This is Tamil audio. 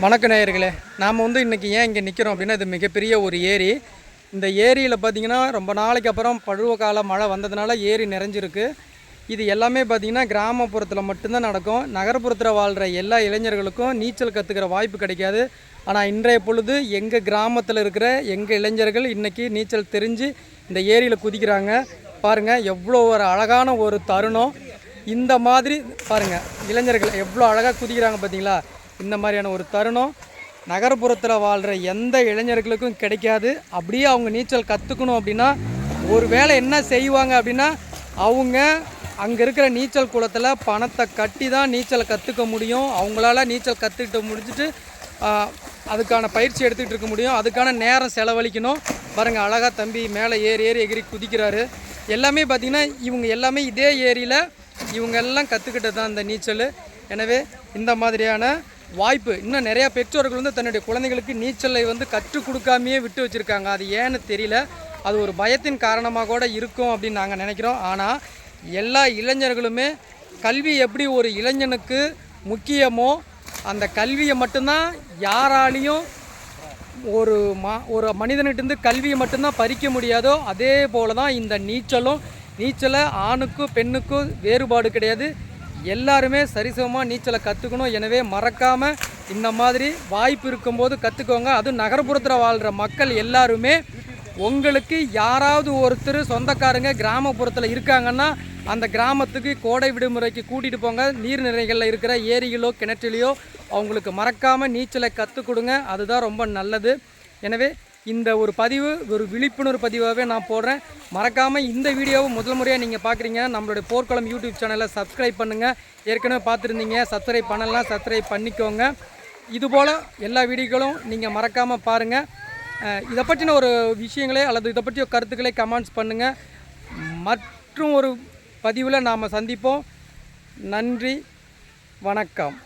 வணக்க நேயர்களே நாம் வந்து இன்றைக்கி ஏன் இங்கே நிற்கிறோம் அப்படின்னா இது மிகப்பெரிய ஒரு ஏரி. இந்த ஏரியில் பார்த்திங்கன்னா ரொம்ப நாளைக்கு அப்புறம் பருவகால மழை வந்ததுனால ஏரி நிறைஞ்சிருக்கு. இது எல்லாமே பார்த்திங்கன்னா கிராமப்புறத்தில் மட்டும்தான் நடக்கும். நகர்ப்புறத்தில் வாழ்கிற எல்லா இளைஞர்களுக்கும் நீச்சல் கற்றுக்கிற வாய்ப்பு கிடைக்காது. ஆனால் இன்றைய பொழுது எங்கள் கிராமத்தில் இருக்கிற எங்கள் இளைஞர்கள் இன்றைக்கி நீச்சல் தெரிஞ்சு இந்த ஏரியில் குதிக்கிறாங்க. பாருங்கள் எவ்வளோ ஒரு அழகான ஒரு தருணம். இந்த மாதிரி பாருங்கள் இளைஞர்கள் எவ்வளோ அழகாக குதிக்கிறாங்க பார்த்தீங்களா இந்த மாதிரியான ஒரு தருணம் நகர்ப்புறத்தில் வாழ்கிற எந்த இளைஞர்களுக்கும் கிடைக்காது. அப்படியே அவங்க நீச்சல் கற்றுக்கணும் அப்படின்னா ஒரு வேளை என்ன செய்வாங்க அப்படின்னா அவங்க அங்கே இருக்கிற நீச்சல் குளத்தில் பணத்தை கட்டி தான் நீச்சலை கற்றுக்க முடியும். அவங்களால நீச்சல் கற்றுக்கிட்டு முடிச்சுட்டு அதுக்கான பயிற்சி எடுத்துக்கிட்டு இருக்க முடியும். அதுக்கான நேரம் செலவழிக்கணும். பாருங்கள் அழகாக தம்பி மேலே ஏறி ஏறி எகிரி குதிக்கிறாரு. எல்லாமே பார்த்திங்கன்னா இவங்க எல்லாமே இதே ஏரியில் இவங்க எல்லாம் கற்றுக்கிட்டது தான் இந்த நீச்சல். எனவே இந்த மாதிரியான வாய்ப்பு. இன்னும் நிறையா பெற்றோர்கள் வந்து தன்னுடைய குழந்தைகளுக்கு நீச்சலை வந்து கற்றுக் கொடுக்காமையே விட்டு வச்சுருக்காங்க. அது ஏன்னு தெரியல. அது ஒரு பயத்தின் காரணமாக கூட இருக்கும் அப்படின்னு நாங்கள் நினைக்கிறோம். ஆனால் எல்லா இளைஞர்களுமே கல்வி எப்படி ஒரு இளைஞனுக்கு முக்கியமோ அந்த கல்வியை மட்டும்தான் யாராலையும் ஒரு மா ஒரு மனிதன்கிட்டருந்து கல்வியை மட்டும்தான் பறிக்க முடியாதோ அதே போல தான் இந்த நீச்சலும் நீச்சலை ஆணுக்கும் பெண்ணுக்கும் வேறுபாடு கிடையாது. எல்லாருமே சரிசமமாக நீச்சலை கற்றுக்கணும் எனவே மறக்காமல் இந்த மாதிரி வாய்ப்பு இருக்கும்போது கற்றுக்கோங்க அதுவும் நகர்ப்புறத்தில் வாழ்கிற மக்கள் எல்லாருமே உங்களுக்கு யாராவது ஒருத்தர் சொந்தக்காரங்க கிராமப்புறத்தில் இருக்காங்கன்னா அந்த கிராமத்துக்கு கோடை விடுமுறைக்கு கூட்டிகிட்டு போங்க. நீர்நிலைகளில் இருக்கிற ஏரிகளோ கிணற்றிலையோ அவங்களுக்கு மறக்காமல் நீச்சலை கற்றுக் கொடுங்க. அதுதான் ரொம்ப நல்லது. எனவே இந்த ஒரு பதிவு ஒரு விழிப்புணர்வு பதிவாகவே நான் போடுறேன். மறக்காமல் இந்த வீடியோவை முதல் முறையாக நீங்கள் பார்க்குறீங்க நம்மளுடைய போர்க்குளம் யூடியூப் சேனலை சப்ஸ்கிரைப் பண்ணுங்கள் ஏற்கனவே பார்த்துருந்தீங்க சப்ஸ்கிரைப் பண்ணலாம் சப்ஸ்கிரைப் பண்ணிக்கோங்க. இதுபோல் எல்லா வீடியோக்களும் நீங்கள் மறக்காமல் பாருங்கள் இதை பற்றின ஒரு விஷயங்களே அல்லது இதை பற்றிய கருத்துக்களை கமெண்ட்ஸ் பண்ணுங்கள் மற்றும் ஒரு பதிவில் நாம் சந்திப்போம். நன்றி. வணக்கம்.